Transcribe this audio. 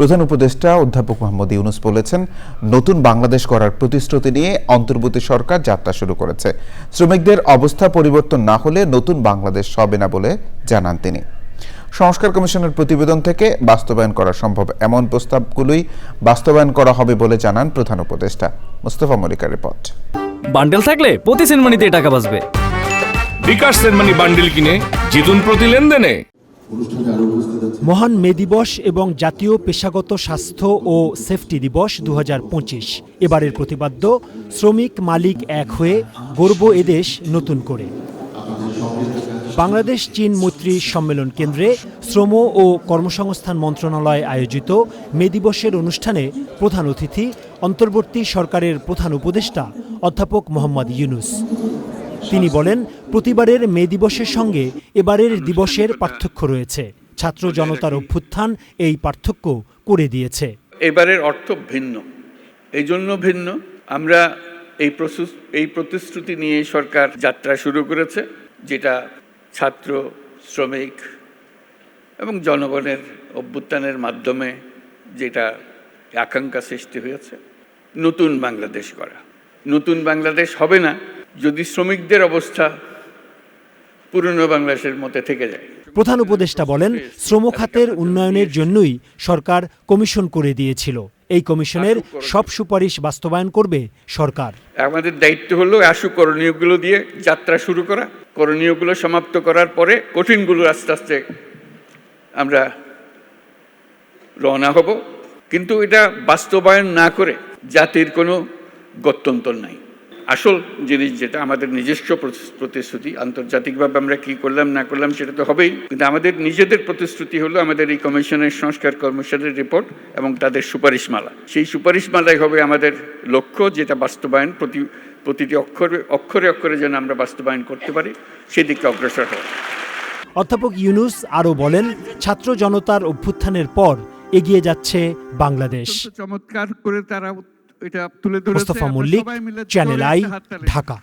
প্রধান উপদেষ্টা অধ্যাপক মোহাম্মদ ইউনুস বলেছেন নতুন বাংলাদেশ করার প্রতিশ্রুতি নিয়ে অন্তর্বর্তী সরকার যাত্রা শুরু করেছে। শ্রমিকদের অবস্থা পরিবর্তন না হলে নতুন বাংলাদেশ হবে না বলে জানান তিনি। সংস্কার কমিশনের প্রতিবেদন থেকে বাস্তবায়ন করা সম্ভব এমন প্রস্তাবগুলোই বাস্তবায়ন করা হবে বলে জানান প্রধান উপদেষ্টা। মোস্তফা মলিকার রিপোর্ট। বান্ডেল থাকলে প্রতি সেনমানিতে টাকা বাঁচবে। বিকাশ সেনমানি বান্ডিল কিনে জিতুন প্রতি লেনদেনে। মহান মে দিবস এবং জাতীয় পেশাগত স্বাস্থ্য ও সেফটি দিবস দু হাজার পঁচিশ। এবারের প্রতিপাদ্য, শ্রমিক মালিক এক হয়ে গর্ব এদেশ নতুন করে। বাংলাদেশ চীন মৈত্রী সম্মেলন কেন্দ্রে শ্রম ও কর্মসংস্থান মন্ত্রণালয় আয়োজিত মে দিবসের অনুষ্ঠানে প্রধান অতিথি অন্তর্বর্তী সরকারের প্রধান উপদেষ্টা অধ্যাপক মোহাম্মদ ইউনুস। তিনি বলেন, প্রতিবারের মে দিবসের সঙ্গে এবারের দিবসের পার্থক্য রয়েছে। ছাত্র জনতার অভ্যুত্থান এই পার্থক্য করে দিয়েছে। এবারের অর্থ ভিন্ন। এই জন্য ভিন্ন। আমরা এই এই প্রতিশ্রুতি নিয়ে সরকার যাত্রা শুরু করেছে, যেটা ছাত্র, শ্রমিক এবং জনগণের অভ্যুত্থানের মাধ্যমে যেটা আকাঙ্ক্ষা সৃষ্টি হয়েছে, নতুন বাংলাদেশ করা নতুন বাংলাদেশ হবে না যদি শ্রমিকদের অবস্থা পুরনো বাংলাদেশের মধ্যে থেকে যায়। প্রধান উপদেষ্টা বলেন শ্রম খাতের উন্নয়নের জন্যই সরকার কমিশন করে দিয়েছিল। এই কমিশনের সব সুপারিশ বাস্তবায়ন করবে সরকার। আমাদের দায়িত্ব হলো আশু করণীয়গুলো দিয়ে যাত্রা শুরু করা করণীয়গুলো সমাপ্ত করার পরে কঠিনগুলো আস্তে আস্তে আমরা রওনা হব। কিন্তু এটা বাস্তবায়ন না করে জাতির কোনো গত্যন্তর নাই। আসল জিনিস যেটা আমাদের নিজস্ব প্রতিশ্রুতি আন্তর্জাতিকভাবে আমরা কি করলাম না করলাম সেটা তো হবেই। কিন্তু আমাদের নিজেদের প্রতিশ্রুতি হলো আমাদের এই কমিশনের সংস্কার কমিশনের রিপোর্ট এবং তাদের সুপারিশমালা। সেই সুপারিশমালাই হবে আমাদের লক্ষ্য যেটা বাস্তবায়ন প্রতি প্রতিটি অক্ষরে অক্ষরে অক্ষরে যেন আমরা বাস্তবায়ন করতে পারি সেদিকে অগ্রসর হওয়া। অধ্যাপক ইউনুস আরও বলেন ছাত্র জনতার অভ্যুত্থানের পর এগিয়ে যাচ্ছে বাংলাদেশ। চমৎকার করে তারা এটা তুলে মোস্তফা মল্লিক চ্যানেল আই ঢাকা।